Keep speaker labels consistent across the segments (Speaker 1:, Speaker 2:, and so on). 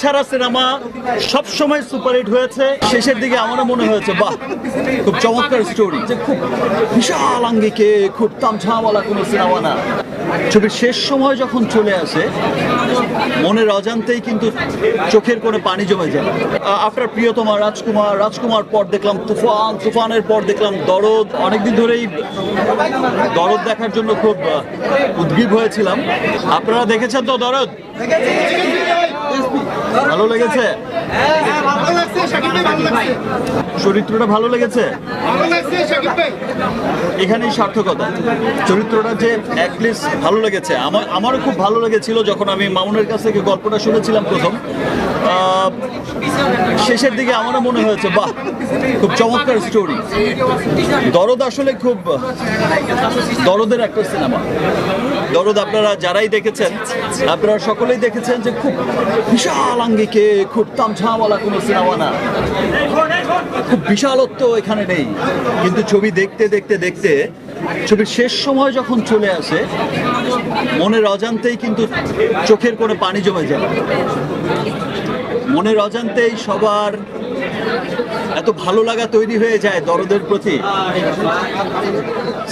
Speaker 1: ছাড়া সিনেমা সব সময় সুপারহিট হয়েছে। শেষের দিকে আমারও মনে হয়েছে, বাহ, খুব চমৎকার স্টোরি যে খুব বিশাল আঙ্গিকে, খুব তামঝাওয়ালা কোনো সিনেমা না। ছবির শেষ সময় যখন চলে আসে মনের অজান্তেই কিন্তু চোখের কোণে পানি জমে যায়। আফটার প্রিয়তমা রাজকুমার রাজকুমার পর দেখলাম তুফান, তুফানের পর দেখলাম দরদ। অনেকদিন ধরেই দরদ দেখার জন্য খুব উদ্গ্রীব হয়েছিলাম। আপনারা দেখেছেন তো দরদ? ভালো লেগেছে? চরিত্রটা ভালো লেগেছে? এখানেই সার্থকতা। চরিত্রটা যে অ্যাটলিস্ট ভালো লেগেছে। আমার আমারও খুব ভালো লেগেছিল যখন আমি মামুনের কাছ থেকে গল্পটা শুনেছিলাম প্রথম। শেষের দিকে আমারও মনে হয়েছে, বাহ, খুব চমৎকার স্টোরি দরদ আসলে খুব দরদের একটা সিনেমা দরদ, আপনারা যারাই দেখেছেন, আপনারা সকলেই দেখেছেন যে খুব বিশাল আঙ্গিকে, খুব তামঝাওয়ালা কোনো সিনেমা না। খুব বিশালত্ব এখানে নেই। কিন্তু ছবি দেখতে দেখতে দেখতে, ছবির শেষ সময় যখন চলে আসে, মনের অজান্তেই কিন্তু চোখের কোণে পানি জমে যায়। মনের অজান্তেই সবার এত ভালো লাগা তৈরি হয়ে যায় দরদের প্রতি।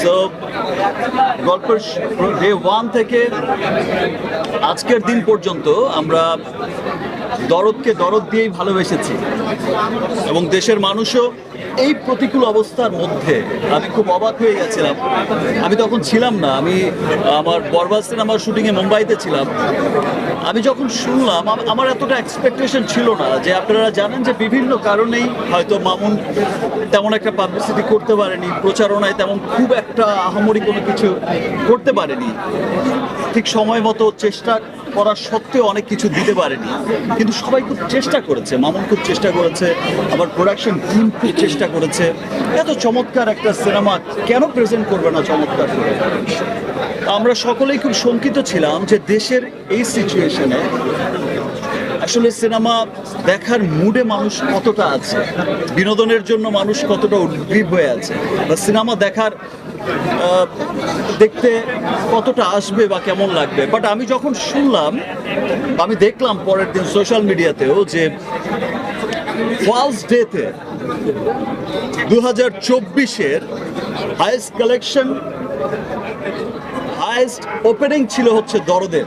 Speaker 1: সো গল্পের ডে ওয়ান থেকে আজকের দিন পর্যন্ত আমরা দরদকে দরদ দিয়েই ভালোবেসেছি। এবং দেশের মানুষও এই প্রতিকূল অবস্থার মধ্যে আমি খুব অবাক হয়ে গেছিলাম। আমি তখন ছিলাম না, আমি আমার বরবাদ সিনেমার শুটিংয়ে মুম্বাইতে ছিলাম। আমি যখন শুনলাম আমার এতটা এক্সপেকটেশন ছিল না যে আপনারা জানেন যে বিভিন্ন কারণেই হয়তো মামুন তেমন একটা পাবলিসিটি করতে পারেনি, প্রচারণায় তেমন খুব একটা আহামরি কোনো কিছু করতে পারেনি। ঠিক সময় মতো চেষ্টা করার সত্ত্বেও অনেক কিছু দিতে পারেনি। কিন্তু সবাই খুব চেষ্টা করেছে। মামুন খুব চেষ্টা করেছে। আবার প্রোডাকশন টিম খুব চেষ্টা করেছে। এত চমৎকার একটা সিনেমা কেন প্রেজেন্ট করবে না চমৎকার করে? আমরা সকলেই খুব শঙ্কিত ছিলাম যে দেশের এই সিচুয়েশনে আসলে সিনেমা দেখার মুডে মানুষ কতটা আছে? বিনোদনের জন্য মানুষ কতটা উদ্গ্রীব হয়ে আছে? বা সিনেমা দেখার দেখতে কতটা আসবে বা কেমন লাগবে? বাট আমি যখন শুনলাম, আমি দেখলাম পরের দিন সোশ্যাল মিডিয়াতেও যে ফার্স্ট ডেতে দু হাজার চব্বিশের হাইস্ট কালেকশন হাইস্ট ওপেনিং ছিল হচ্ছে দরদের।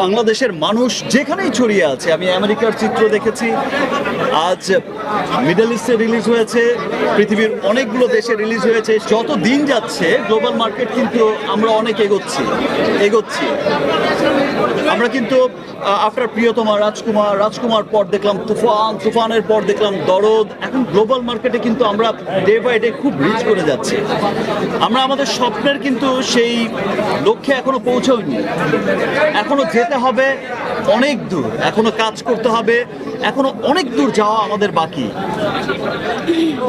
Speaker 1: বাংলাদেশের মানুষ যেখানেই ছড়িয়ে আছে, আমি আমেরিকার চিত্র দেখেছি। আজ মিডল ইস্টে রিলিজ হয়েছে, পৃথিবীর অনেকগুলো দেশে রিলিজ হয়েছে। যত দিন যাচ্ছে, গ্লোবাল মার্কেট কিন্তু আমরা অনেক এগোচ্ছি এগোচ্ছি। আমরা কিন্তু আফটার প্রিয়তমা রাজকুমার রাজকুমার পর দেখলাম তুফান, তুফানের পর দেখলাম দরদ। এখন গ্লোবাল মার্কেটে কিন্তু আমরা ডে বাই ডে খুব রিচ করে যাচ্ছি। আমরা আমাদের স্বপ্নের কিন্তু সেই লক্ষ্যে এখনও পৌঁছাইনি। এখনও যেতে হবে অনেক দূর। এখনও কাজ করতে হবে এখনও অনেক দূর যাওয়া আমাদের বাকি।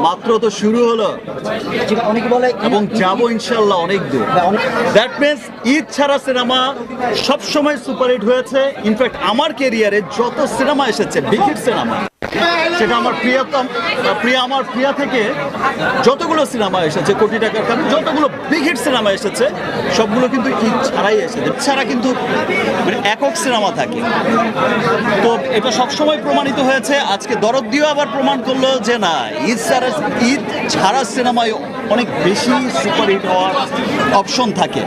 Speaker 1: মাত্র তো শুরু হলো।
Speaker 2: বলে
Speaker 1: এবং যাব ইনশাল্লাহ অনেক দূর। দ্যাট মিনস ঈদ ছাড়া সিনেমা সবসময় সুপারহিট হয়েছে। ইনফ্যাক্ট আমার কেরিয়ারে যত সিনেমা এসেছে বিকেট হিট সেটা আমার প্রিয়তম প্রিয়া আমার প্রিয়া থেকে যতগুলো সিনেমা এসেছে, কোটি টাকার কারণ যতগুলো বিগ হিট সিনেমা এসেছে, সবগুলো কিন্তু ঈদ ছাড়াই এসেছে। ছাড়া কিন্তু মানে একক সিনেমা থাকে। তো এটা সবসময় প্রমাণিত হয়েছে। আজকে দরদ দিয়েও আবার প্রমাণ করল যে না, ঈদ ছাড়া ঈদ ছাড়া সিনেমায় অনেক বেশি সুপারহিট হওয়ার অপশন থাকে।